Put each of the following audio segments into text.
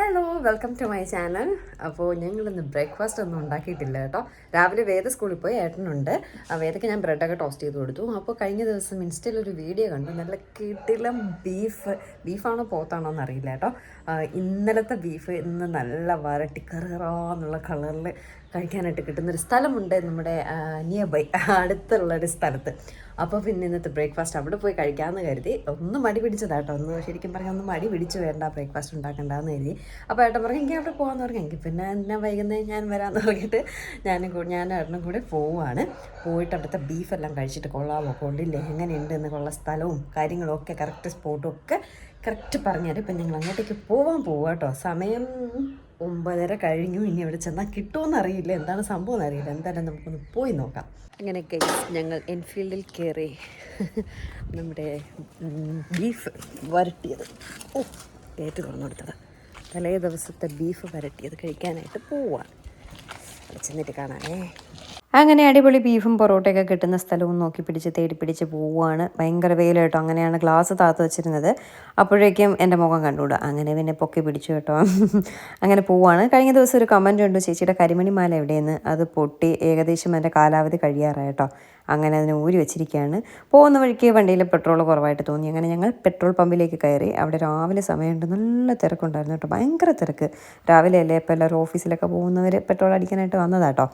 Hello welcome to my channel അപ്പോൾ ഞങ്ങളിന്ന് breakfast ഒന്നും ഉണ്ടാക്കിയിട്ടില്ല കേട്ടോ. രാവിലെ വേദ സ്കൂളിൽ പോയി ഏട്ടനുണ്ട്. വേദയ്ക്ക് ഞാൻ ബ്രെഡൊക്കെ ടോസ്റ്റ് ചെയ്ത് കൊടുത്തു. അപ്പോൾ കഴിഞ്ഞ ദിവസം ഇൻസ്റ്റയിൽ ഒരു വീഡിയോ കണ്ടു. നല്ല കിടിലം ബീഫ് ബീഫാണോ പോത്താണോ എന്നറിയില്ല കേട്ടോ. ഇന്നലത്തെ ബീഫ് ഇന്ന് നല്ല വരട്ടി കറുകറാന്നുള്ള കളറിൽ കഴിക്കാനായിട്ട് കിട്ടുന്നൊരു സ്ഥലമുണ്ട് നമ്മുടെ നിയർ ബൈ അടുത്തുള്ളൊരു സ്ഥലത്ത്. അപ്പോൾ പിന്നെ ഇന്നത്തെ ബ്രേക്ക്ഫാസ്റ്റ് അവിടെ പോയി കഴിക്കാമെന്ന് കരുതി. ഒന്ന് മടി പിടിച്ചതാട്ടോ ഒന്ന് ശരിക്കും പറഞ്ഞാൽ ഒന്ന് മടി പിടിച്ച് വേണ്ട ബ്രേക്ക്ഫാസ്റ്റ് ഉണ്ടാക്കണ്ടെന്ന് കരുതി. അപ്പോൾ ഏട്ടൻ പറഞ്ഞു എനിക്ക് അവിടെ പോകാമെന്ന് പറഞ്ഞു. എങ്കിൽ പിന്നെ എന്നെ വൈകുന്നേരം ഞാൻ വരാമെന്ന് പറഞ്ഞിട്ട് ഞാനും ഞാൻ ഏട്ടനും കൂടെ പോവുകയാണ് പോയിട്ട് അവിടുത്തെ ബീഫെല്ലാം കഴിച്ചിട്ട് കൊള്ളാമോ കൊള്ളില്ലേ എങ്ങനെയുണ്ട് എന്നുള്ള സ്ഥലവും കാര്യങ്ങളും ഒക്കെ കറക്റ്റ് സ്പോട്ടും ഒക്കെ കറക്റ്റ് പറഞ്ഞുതരും ഇപ്പം ഞങ്ങൾ അങ്ങോട്ടേക്ക് പോവാൻ പോവാട്ടോ സമയം ഒമ്പതര കഴിഞ്ഞു ഇനി അവിടെ ചെന്നാൽ കിട്ടുമെന്ന് അറിയില്ല. എന്താണ് സംഭവം എന്ന് അറിയില്ല എന്തായാലും നമുക്കൊന്ന് പോയി നോക്കാം. അങ്ങനെ ഞങ്ങൾ എൻഫീൽഡിൽ കയറി നമ്മുടെ ബീഫ് വരട്ടിയത്. ഓ കയറ്റ് തുറന്നു കൊടുത്തത്. തലേ ദിവസത്തെ ബീഫ് വരട്ടിയത് കഴിക്കാനായിട്ട് പോവാണ് ചെന്നിട്ട് കാണാനേ അങ്ങനെ അടിപൊളി ബീഫും പൊറോട്ടയൊക്കെ കിട്ടുന്ന സ്ഥലവും നോക്കി പിടിച്ച് തേടി പിടിച്ച് പോവുകയാണ് ഭയങ്കര വെയിൽ കേട്ടോ അങ്ങനെയാണ് ഗ്ലാസ് താത്ത് വെച്ചിരുന്നത്. അപ്പോഴേക്കും എന്റെ മുഖം കണ്ടുകൂടാ അങ്ങനെ പിന്നെ പൊക്കി പിടിച്ചു കേട്ടോ. അങ്ങനെ പോവുകയാണ് കഴിഞ്ഞ ദിവസം ഒരു കമന്റ് ഉണ്ട്. ചേച്ചിയുടെ കരിമണി മാല എവിടെയെന്ന്? അത് പൊട്ടി ഏകദേശം എന്റെ കാലാവധി കഴിയാറായിട്ടോ അങ്ങനെ അതിനെ ഊരി വെച്ചിരിക്കുകയാണ്. പോകുന്ന വഴിക്ക് വണ്ടിയിൽ പെട്രോൾ കുറവായിട്ട് തോന്നി. അങ്ങനെ ഞങ്ങൾ പെട്രോൾ പമ്പിലേക്ക് കയറി. അവിടെ രാവിലെ സമയമുണ്ട്. നല്ല തിരക്കുണ്ടായിരുന്നു കേട്ടോ. ഭയങ്കര തിരക്ക്. രാവിലെ അല്ലേ ഇപ്പോൾ എല്ലാവരും ഓഫീസിലൊക്കെ പോകുന്നവർ പെട്രോൾ അടിക്കാനായിട്ട് വന്നതാട്ടോ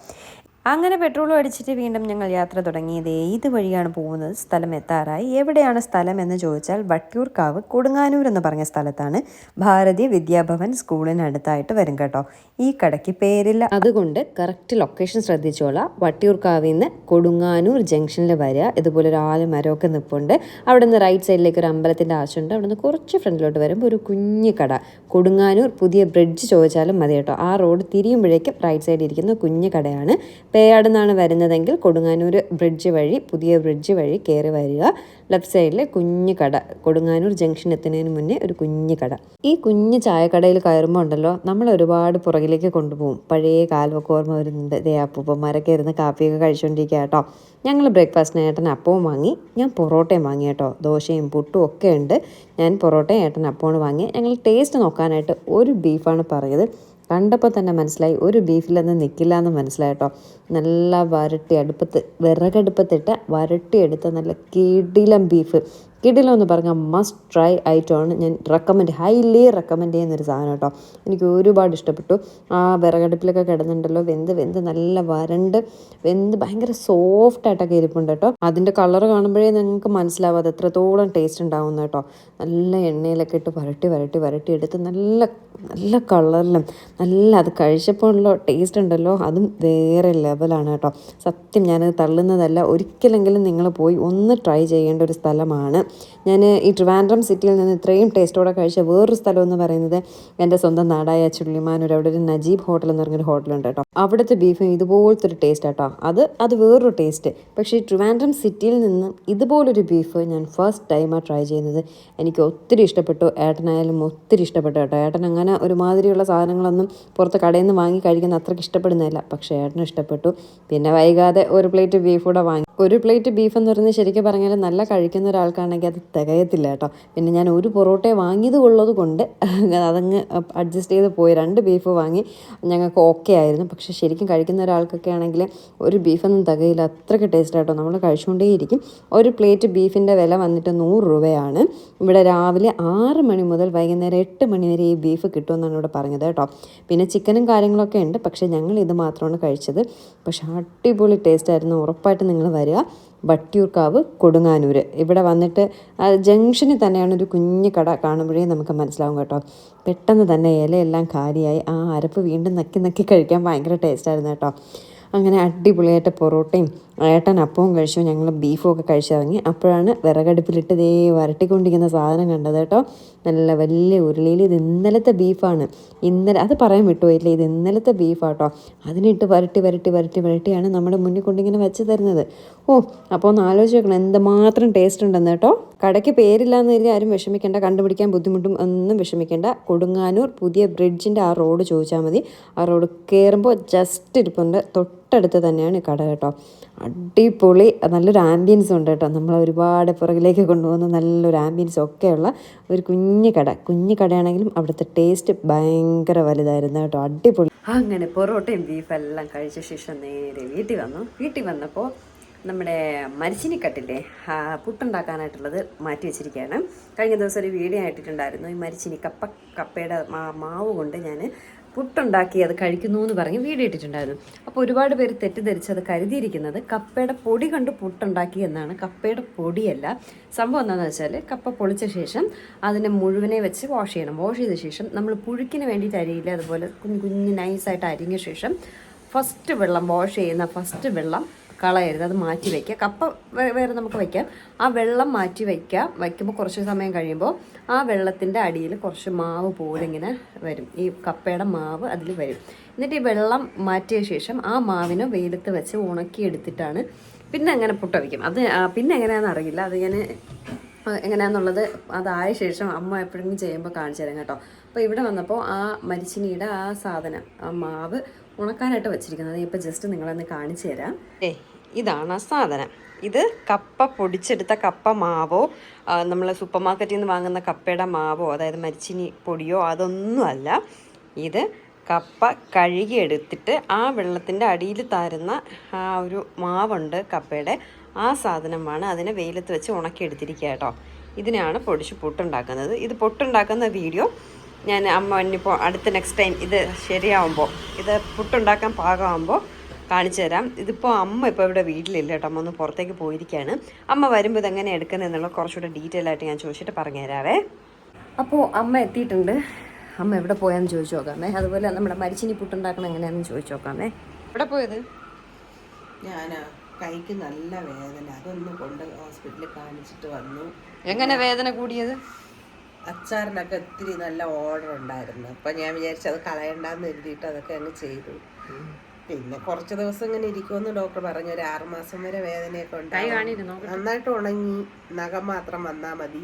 അങ്ങനെ പെട്രോൾ അടിച്ചിട്ട് വീണ്ടും ഞങ്ങൾ യാത്ര തുടങ്ങിയത് ഏത് വഴിയാണ് പോകുന്നത് സ്ഥലം എത്താറായി. എവിടെയാണ് സ്ഥലം എന്ന് ചോദിച്ചാൽ വട്ടിയൂർക്കാവ് കൊടുങ്ങാനൂർ എന്ന് പറഞ്ഞ സ്ഥലത്താണ് ഭാരതി വിദ്യാഭവൻ സ്കൂളിനടുത്തായിട്ട് വരും കേട്ടോ. ഈ കടയ്ക്ക് പേരില്ല. അതുകൊണ്ട് കറക്റ്റ് ലൊക്കേഷൻ ശ്രദ്ധിച്ചോളാം. വട്ടിയൂർക്കാവിൽ നിന്ന് കൊടുങ്ങാനൂർ ജംഗ്ഷനിൽ വരിക. ഇതുപോലെ ഒരു ആൽ മരമൊക്കെ നിൽപ്പുണ്ട് അവിടെ നിന്ന് റൈറ്റ് സൈഡിലേക്ക് ഒരു അമ്പലത്തിന്റെ ആശുണ്ട് അവിടെ നിന്ന് കുറച്ച് ഫ്രണ്ടിലോട്ട് വരുമ്പോൾ ഒരു കുഞ്ഞു കട. കൊടുങ്ങാനൂർ പുതിയ ബ്രിഡ്ജ് ചോദിച്ചാലും മതി കേട്ടോ. ആ റോഡ് തിരിയുമ്പോഴേക്കും റൈറ്റ് സൈഡിൽ ഇരിക്കുന്ന കുഞ്ഞു കടയാണ്. പേയാട് നിന്നാണ് വരുന്നതെങ്കിൽ കൊടുങ്ങാനൂർ ബ്രിഡ്ജ് വഴി പുതിയ ബ്രിഡ്ജ് വഴി കയറി വരിക. ലെഫ്റ്റ് സൈഡിൽ കുഞ്ഞു കട കൊടുങ്ങാനൂർ ജംഗ്ഷൻ എത്തുന്നതിന് മുന്നേ ഒരു കുഞ്ഞു കട. ഈ കുഞ്ഞു ചായക്കടയിൽ കയറുമ്പോൾ ഉണ്ടല്ലോ നമ്മൾ ഒരുപാട് പുറകിലേക്ക് കൊണ്ടുപോകും. പഴയ കാൽവൊക്കെ ഓർമ്മ വരുന്നുണ്ട്. ദേ അപ്പൂപ്പന്മാരൊക്കെ ഇരുന്ന് കാപ്പിയൊക്കെ കഴിച്ചുകൊണ്ടിരിക്കുക കേട്ടോ ഞങ്ങൾ ബ്രേക്ക്ഫാസ്റ്റിന് ഏട്ടൻ അപ്പവും വാങ്ങി ഞാൻ പൊറോട്ടയും വാങ്ങി കേട്ടോ ദോശയും പുട്ടും ഒക്കെ ഉണ്ട്. ഞാൻ പൊറോട്ടയും ഏട്ടൻ അപ്പവും വാങ്ങി ഞങ്ങൾ ടേസ്റ്റ് നോക്കാനായിട്ട് ഒരു ബീഫാണ് പറഞ്ഞത് കണ്ടപ്പോൾ തന്നെ മനസ്സിലായി. ഒരു ബീഫിലൊന്നും നിൽക്കില്ല എന്ന് മനസ്സിലായിട്ടോ നല്ല വരട്ടി അടുപ്പത്ത് വിറകടുപ്പത്തിട്ട് വരട്ടിയെടുത്ത നല്ല കിടിലം ബീഫ്. കിടിലം എന്ന് പറഞ്ഞാൽ മസ്റ്റ് ട്രൈ ആയിട്ടാണ് ഞാൻ റെക്കമെൻഡ് ഹൈലി റെക്കമെൻഡ് ചെയ്യുന്നൊരു സാധനം കേട്ടോ. എനിക്ക് ഒരുപാട് ഇഷ്ടപ്പെട്ടു. ആ വിറകടുപ്പിലൊക്കെ കിടന്നുണ്ടല്ലോ. വെന്ത് വെന്ത് നല്ല വരണ്ട് വെന്ത് ഭയങ്കര സോഫ്റ്റ് ആയിട്ടൊക്കെ ഇരിപ്പുണ്ട് കേട്ടോ. അതിന്റെ കളർ കാണുമ്പോഴേ നിങ്ങൾക്ക് മനസ്സിലാവും അത് എത്രത്തോളം ടേസ്റ്റ് ഉണ്ടാവുന്ന കേട്ടോ. നല്ല എണ്ണയിലൊക്കെ ഇട്ട് വരട്ടി വരട്ടി വരട്ടി എടുത്ത് നല്ല നല്ല കളറിലും നല്ല അത് കഴിച്ചപ്പോൾ ഉള്ള ടേസ്റ്റ് ഉണ്ടല്ലോ. അതും വേറെ ലെവലാണ് കേട്ടോ. സത്യം ഞാനത് തള്ളുന്നതല്ല. ഒരിക്കലെങ്കിലും നിങ്ങൾ പോയി ഒന്ന് ട്രൈ ചെയ്യേണ്ട ഒരു സ്ഥലമാണ്. ഞാൻ ഈ ട്രിവാൻഡ്രം സിറ്റിയിൽ നിന്ന് ഇത്രയും ടേസ്റ്റോടെ കഴിച്ച വേറൊരു സ്ഥലം എന്ന് പറയുന്നത് എന്റെ സ്വന്തം നാടായ ചുള്ളിമാനൂർ. അവിടെ ഒരു നജീബ് ഹോട്ടൽ എന്ന് പറഞ്ഞൊരു ഹോട്ടലുണ്ട് കേട്ടോ. അവിടുത്തെ ബീഫ് ഇതുപോലത്തെ ഒരു ടേസ്റ്റ് കേട്ടോ അത് അത് വേറൊരു ടേസ്റ്റ് പക്ഷേ ട്രിവാൻഡ്രം സിറ്റിയിൽ നിന്ന് ഇതുപോലൊരു ബീഫ് ഞാൻ ഫസ്റ്റ് ടൈമാണ് ട്രൈ ചെയ്യുന്നത്. എനിക്ക് ഒത്തിരി ഇഷ്ടപ്പെട്ടു. ഏട്ടനായാലും ഒത്തിരി ഇഷ്ടപ്പെട്ടു കേട്ടോ. ഏട്ടൻ അങ്ങനെ ഒരുമാതിരിയുള്ള സാധനങ്ങളൊന്നും പുറത്ത് കടയിൽ നിന്ന് വാങ്ങി കഴിക്കുന്ന അത്രയ്ക്ക് ഇഷ്ടപ്പെടുന്നില്ല പക്ഷേ ഏട്ടനും ഇഷ്ടപ്പെട്ടു. പിന്നെ വൈകാതെ ഒരു പ്ലേറ്റ് ബീഫ് കൂടെ വാങ്ങി ഒരു പ്ലേറ്റ് ബീഫ് എന്ന് പറയുന്നത് ശരിക്കും പറഞ്ഞാൽ നല്ല കഴിക്കുന്ന ഒരാൾക്കാണെങ്കിൽ അത് തികയത്തില്ല കേട്ടോ. പിന്നെ ഞാൻ ഒരു പൊറോട്ട വാങ്ങിയത് ഉള്ളത് കൊണ്ട് അതങ്ങ് അഡ്ജസ്റ്റ് ചെയ്ത് പോയി. രണ്ട് ബീഫ് വാങ്ങി. ഞങ്ങൾക്ക് ഓക്കെ ആയിരുന്നു. പക്ഷെ ശരിക്കും കഴിക്കുന്ന ഒരാൾക്കൊക്കെ ആണെങ്കിൽ ഒരു ബീഫൊന്നും തികയില്ല. അത്രയ്ക്ക് ടേസ്റ്റ് ആട്ടോ. നമ്മൾ കഴിച്ചുകൊണ്ടേയിരിക്കും. ഒരു പ്ലേറ്റ് ബീഫിന്റെ വില വന്നിട്ട് നൂറ് രൂപയാണ്. ഇവിടെ രാവിലെ ആറ് മണി മുതൽ വൈകുന്നേരം എട്ട് മണി വരെ ഈ ബീഫ് കിട്ടുമെന്നാണ് ഇവിടെ പറഞ്ഞത് കേട്ടോ. പിന്നെ ചിക്കനും കാര്യങ്ങളൊക്കെ ഉണ്ട്. പക്ഷേ ഞങ്ങൾ ഇത് മാത്രമാണ് കഴിച്ചത്. പക്ഷേ അടിപൊളി ടേസ്റ്റ് ആയിരുന്നു. ഉറപ്പായിട്ട് നിങ്ങൾ വരിക വട്ടിയൂർക്കാവ് കൊടുങ്ങാനൂർ ഇവിടെ വന്നിട്ട് ജംഗ്ഷനിൽ തന്നെയാണ് ഒരു കുഞ്ഞു കട കാണുമ്പോഴേ നമുക്ക് മനസ്സിലാവും കേട്ടോ. പെട്ടെന്ന് തന്നെ ഇലയെല്ലാം കാലിയായി ആ അരപ്പ് വീണ്ടും നക്കി നക്കി കഴിക്കാൻ ഭയങ്കര ടേസ്റ്റായിരുന്നു കേട്ടോ. അങ്ങനെ അടിപൊളിയായിട്ട് പൊറോട്ടയും ഏട്ടൻ അപ്പവും കഴിച്ചു ഞങ്ങൾ ബീഫും ഒക്കെ കഴിച്ചിറങ്ങി. അപ്പോഴാണ് വിറകടുപ്പിലിട്ട് ദേ വരട്ടിക്കൊണ്ടിരിക്കുന്ന സാധനം കണ്ടത് കേട്ടോ. നല്ല വലിയ ഉരുളിയിൽ ഇത് ഇന്നലത്തെ ബീഫാണ്. ഇന്നലെ അത് പറയാൻ വിട്ടുപോയില്ല ഇത് ഇന്നലത്തെ ബീഫാട്ടോ അതിനിട്ട് വരട്ടി വരട്ടി വരട്ടി വരട്ടിയാണ് നമ്മുടെ മുന്നിൽ കൊണ്ടിങ്ങനെ വെച്ച് തരുന്നത്. ഓ അപ്പോൾ ഒന്ന് ആലോചിച്ച് നോക്കണം. എന്തുമാത്രം ടേസ്റ്റ് ഉണ്ടെന്ന് കേട്ടോ. കടയ്ക്ക് പേരില്ലാന്ന് കരുതി ആരും വിഷമിക്കേണ്ട. കണ്ടുപിടിക്കാൻ ബുദ്ധിമുട്ടും ഒന്നും വിഷമിക്കേണ്ട. കൊടുങ്ങാനൂർ പുതിയ ബ്രിഡ്ജിന്റെ ആ റോഡ് ചോദിച്ചാൽ മതി. ആ റോഡ് കയറുമ്പോൾ ജസ്റ്റ് ഇരിപ്പുണ്ട്. തൊട്ട് തൊട്ടടുത്ത് തന്നെയാണ് കട കേട്ടോ. അടിപൊളി നല്ലൊരു ആംബിയൻസ് ഉണ്ട് കേട്ടോ. നമ്മൾ ഒരുപാട് പുറകിലേക്ക് കൊണ്ടുപോകുന്ന നല്ലൊരു ആംബിയൻസ് ഒക്കെയുള്ള ഒരു കുഞ്ഞു കട. കുഞ്ഞു കടയാണെങ്കിലും അവിടുത്തെ ടേസ്റ്റ് ഭയങ്കര വലുതായിരുന്നു കേട്ടോ. അടിപൊളി. അങ്ങനെ പൊറോട്ടയും ബീഫെല്ലാം കഴിച്ച ശേഷം നേരെ വീട്ടിൽ വന്നു. വീട്ടിൽ വന്നപ്പോൾ നമ്മുടെ മരിച്ചിനിക്കട്ടില്ലേ പുട്ടുണ്ടാക്കാനായിട്ടുള്ളത് മാറ്റി വെച്ചിരിക്കുകയാണ്. കഴിഞ്ഞ ദിവസം ഒരു വീഡിയോ ആയിട്ടിട്ടുണ്ടായിരുന്നു ഈ മരിച്ചിനി കപ്പ കപ്പയുടെ മാവ് കൊണ്ട് ഞാൻ പുട്ടുണ്ടാക്കി അത് കഴിക്കുന്നു എന്ന് പറഞ്ഞ് വീഡിയോ ഇട്ടിട്ടുണ്ടായിരുന്നു. അപ്പോൾ ഒരുപാട് പേര് തെറ്റിദ്ധരിച്ച് അത് കരുതിയിരിക്കുന്നത് കപ്പയുടെ പൊടി കൊണ്ട് പുട്ടുണ്ടാക്കി എന്നാണ്. കപ്പയുടെ പൊടിയല്ല. സംഭവം എന്താണെന്ന് വെച്ചാൽ കപ്പ പൊളിച്ച ശേഷം അതിനെ മുഴുവനെ വെച്ച് വാഷ് ചെയ്യണം. വാഷ് ചെയ്ത ശേഷം നമ്മൾ പുഴുക്കിന് വേണ്ടിയിട്ട് അരിയില്ല അതുപോലെ കുഞ്ഞു കുഞ്ഞ് നൈസായിട്ട് അരിഞ്ഞ ശേഷം ഫസ്റ്റ് വെള്ളം വാഷ് ചെയ്യുന്ന ഫസ്റ്റ് വെള്ളം കളയരുത് അത് മാറ്റി വയ്ക്കുക കപ്പ വേറെ നമുക്ക് വയ്ക്കാം ആ വെള്ളം മാറ്റി വയ്ക്കുക വയ്ക്കുമ്പോൾ കുറച്ച് സമയം കഴിയുമ്പോൾ ആ വെള്ളത്തിന്റെ അടിയിൽ കുറച്ച് മാവ് പോലെ ഇങ്ങനെ വരും. ഈ കപ്പയുടെ മാവ് അതിൽ വരും. എന്നിട്ട് ഈ വെള്ളം മാറ്റിയ ശേഷം ആ മാവിനെ വെയിലത്ത് വെച്ച് ഉണക്കിയെടുത്തിട്ടാണ് പിന്നെ അങ്ങനെ പുട്ട വയ്ക്കും അത് പിന്നെ എങ്ങനെയാണെന്ന് അറിയില്ല. അത് ഞാൻ എങ്ങനെയാണെന്നുള്ളത് അതായ ശേഷം അമ്മ എപ്പോഴെങ്കിലും ചെയ്യുമ്പോൾ കാണിച്ചു തരാം കേട്ടോ. അപ്പോൾ ഇവിടെ വന്നപ്പോൾ ആ മരിച്ചിനിയുടെ ആ സാധനം ആ മാവ് ഉണക്കാനായിട്ട് വെച്ചിരിക്കുന്നത്. ഇപ്പോൾ ജസ്റ്റ് നിങ്ങളൊന്ന് കാണിച്ചു തരാം. ഏ ഇതാണ് ആ സാധനം. ഇത് കപ്പ പൊടിച്ചെടുത്ത കപ്പ മാവോ നമ്മൾ സൂപ്പർ മാർക്കറ്റിൽ നിന്ന് വാങ്ങുന്ന കപ്പയുടെ മാവോ അതായത് മരിച്ചിനി പൊടിയോ അതൊന്നുമല്ല ഇത് കപ്പ കഴുകിയെടുത്തിട്ട് ആ വെള്ളത്തിന്റെ അടിയിൽ താരുന്ന ആ ഒരു മാവുണ്ട് കപ്പയുടെ. ആ സാധനമാണ് അതിനെ വെയിലത്ത് വെച്ച് ഉണക്കിയെടുത്തിരിക്കുക കേട്ടോ. ഇതിനെയാണ് പൊടിച്ച് പൊട്ടുണ്ടാക്കുന്നത്. ഇത് പൊട്ടുണ്ടാക്കുന്ന വീഡിയോ ഞാൻ അമ്മ ഇനിയിപ്പോൾ അടുത്ത നെക്സ്റ്റ് ടൈം ഇത് ശരിയാവുമ്പോൾ ഇത് പുട്ടുണ്ടാക്കാൻ പാകമാകുമ്പോൾ കാണിച്ചു തരാം. ഇതിപ്പോൾ അമ്മ ഇപ്പോൾ ഇവിടെ വീട്ടിലില്ല കേട്ടോ അമ്മ ഒന്ന് പുറത്തേക്ക് പോയിരിക്കുകയാണ് അമ്മ വരുമ്പോൾ ഇതെങ്ങനെ എടുക്കുന്നതെന്നുള്ള കുറച്ചുകൂടെ ഡീറ്റെയിൽ ആയിട്ട് ഞാൻ ചോദിച്ചിട്ട് പറഞ്ഞു തരാവേ. അപ്പോൾ അമ്മ എത്തിയിട്ടുണ്ട്. അമ്മ എവിടെ പോയാന്ന് ചോദിച്ചു നോക്കാമേ. അതുപോലെ നമ്മുടെ മരിച്ചിനി പുട്ടുണ്ടാക്കണം എങ്ങനെയാണെന്ന് ചോദിച്ചു നോക്കാമേ. എവിടെ പോയത്? ഞാൻ കൈക്ക് നല്ല വേദന. അതൊന്ന് കൊണ്ട് ഹോസ്പിറ്റലിൽ കാണിച്ചിട്ട് വന്നു. എങ്ങനെ വേദന കൂടിയത്? അച്ചാറിനൊക്കെ ഒത്തിരി നല്ല ഓർഡർ ഉണ്ടായിരുന്നു. അപ്പം ഞാൻ വിചാരിച്ചു അത് കളയണ്ടെന്ന് എഴുതിയിട്ട് അതൊക്കെ അങ്ങ് ചെയ്തു. പിന്നെ കുറച്ച് ദിവസം ഇങ്ങനെ ഇരിക്കുമെന്ന് ഡോക്ടർ പറഞ്ഞു. ഒരു ആറുമാസം വരെ വേദനയൊക്കെ ഉണ്ടായിരുന്നു നന്നായിട്ട് ഉണങ്ങി. നഖം മാത്രം വന്നാൽ മതി.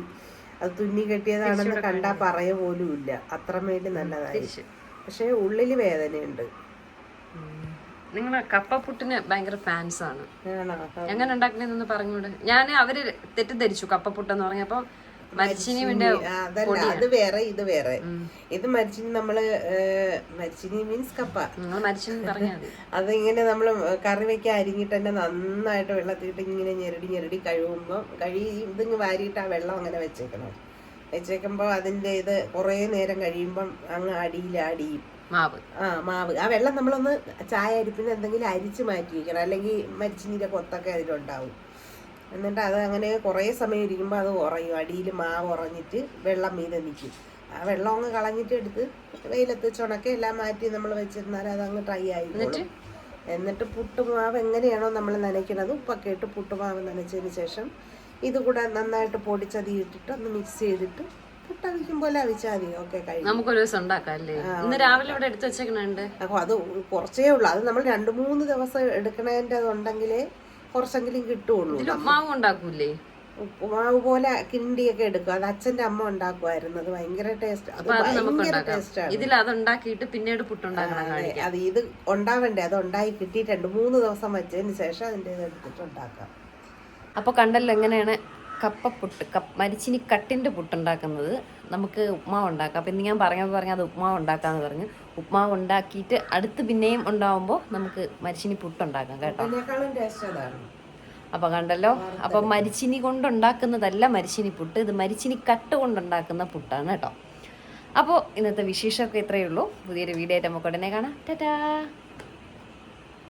അത് തുന്നി കെട്ടിയതാണെന്ന് കണ്ടാൽ പറയ പോലും ഇല്ല. അത്രമേൽ നല്ലതായി. പക്ഷേ ഉള്ളിൽ വേദനയുണ്ട്. നിങ്ങൾ കപ്പപ്പുട്ടിന് ഭയങ്കര ഫാൻസ് ആണ്. എങ്ങനെ ഉണ്ടാക്കണെന്നൊന്ന് പറഞ്ഞൂടെ? ഞാൻ അവർ തെറ്റിദ്ധരിച്ചു കപ്പപ്പുട്ടെന്ന് പറഞ്ഞപ്പോ അതല്ല അത് വേറെ ഇത് വേറെ. ഇത് മരിച്ചിനി നമ്മൾ മരിച്ചിനി മീൻസ് കപ്പ. അതിങ്ങനെ നമ്മൾ കറി വെക്കാൻ അരിഞ്ഞിട്ട് തന്നെ നന്നായിട്ട് വെള്ളത്തിലിട്ട് ഇങ്ങനെ ഞെരടി ഞെരടി കഴുകുമ്പോൾ കഴി ഇതിങ്ങ് വാരിയിട്ട് ആ വെള്ളം അങ്ങനെ വെച്ചേക്കണം? വെച്ചേക്കുമ്പോൾ അതിന്റെ ഇത് കുറേ നേരം കഴിയുമ്പം അങ്ങ് അടിയിൽ അടിയും. മാവ്. ആ മാവ്. ആ വെള്ളം നമ്മളൊന്ന് ചായ അരിപ്പിന് എന്തെങ്കിലും അരിച്ച് മാറ്റി വെക്കണം അല്ലെങ്കിൽ മരിച്ചിനിന്റെ കൊത്തൊക്കെ അതിലുണ്ടാവും. എന്നിട്ട് അത് അങ്ങനെ കുറേ സമയം ഇരിക്കുമ്പോൾ അത് ഉറയും. അടിയിൽ മാവ് ഉറഞ്ഞിട്ട് വെള്ളം മീതെ നിൽക്കും ആ വെള്ളം അങ്ങ് കളഞ്ഞിട്ട് എടുത്ത് വെയിലത്ത് ചുണക്കെ എല്ലാം മാറ്റി നമ്മൾ വെച്ചിരുന്നാൽ അത് അങ്ങ് ഡ്രൈ ആയിക്കോളും. എന്നിട്ട്? പുട്ടുമാവ് എങ്ങനെയാണോ നമ്മൾ നനയ്ക്കുന്നത് ഉപ്പൊക്കെ ഇട്ട് പുട്ടുമാവ് നനച്ചതിന് ശേഷം ഇത് കൂടെ നന്നായിട്ട് പൊടിച്ചതി ഇട്ടിട്ട് ഒന്ന് മിക്സ് ചെയ്തിട്ട് പുട്ടവിക്കും പോലെ അവിച്ചാൽ മതി. ഓക്കെ നമുക്കൊരു ദിവസം ഇന്ന് രാവിലെ ഇവിടെ എടുത്ത് വെച്ചേക്കണുണ്ട്. അപ്പോൾ അത് കുറച്ചേ ഉള്ളൂ. അത് നമ്മൾ രണ്ട് മൂന്ന് ദിവസം എടുക്കണതിന്റെ അതുണ്ടെങ്കിലേ കുറച്ചെങ്കിലും കിട്ടുള്ളൂ. മാവ് ഉണ്ടാക്കൂലേ ഉപ്പുമാവ് പോലെ കിണ്ടിയൊക്കെ എടുക്കും. അത് അച്ഛന്റെ അമ്മ ഉണ്ടാക്കുമായിരുന്നു. അത് ഭയങ്കര ടേസ്റ്റ് അത് ഭയങ്കര ടേസ്റ്റാണ് ഇതിൽ അത് ഉണ്ടാക്കിയിട്ട് പിന്നീട് പുട്ടുണ്ടാക്കണം അത്. ഇത് ഉണ്ടാവണ്ടേ? അത് ഉണ്ടായി കിട്ടിയിട്ടുണ്ട് രണ്ട് മൂന്ന് ദിവസം വെച്ചതിന് ശേഷം അതിന്റെ ഇത് എടുത്തിട്ട് ഉണ്ടാക്കാം. അപ്പൊ കണ്ടല്ലോ എങ്ങനെയാണ് കപ്പപ്പുട്ട് കപ്പ മരിച്ചിനി കട്ടിന്റെ പുട്ടുണ്ടാക്കുന്നത് നമുക്ക് ഉപ്മാവ് ഉണ്ടാക്കാം. അപ്പം ഇന്ന് ഞാൻ പറഞ്ഞത് പറഞ്ഞാൽ അത് ഉപ്മാവ് ഉണ്ടാക്കാന്ന് പറഞ്ഞു. ഉപ്മാവ് ഉണ്ടാക്കിയിട്ട് അടുത്ത് പിന്നെയും ഉണ്ടാവുമ്പോൾ നമുക്ക് മരിച്ചിനി പുട്ടുണ്ടാക്കാം കേട്ടോ. അപ്പൊ കണ്ടല്ലോ? അപ്പോൾ മരിച്ചിനി കൊണ്ടുണ്ടാക്കുന്നതല്ല മരിച്ചിനി പുട്ട്. ഇത് മരിച്ചിനി കട്ട് കൊണ്ടുണ്ടാക്കുന്ന പുട്ടാണ് കേട്ടോ. അപ്പോൾ ഇന്നത്തെ വിശേഷമൊക്കെ ഇത്രയേ ഉള്ളൂ. പുതിയൊരു വീഡിയോ ആയിട്ട് നമുക്ക് ഉടനെ കാണാം. ടാറ്റാ!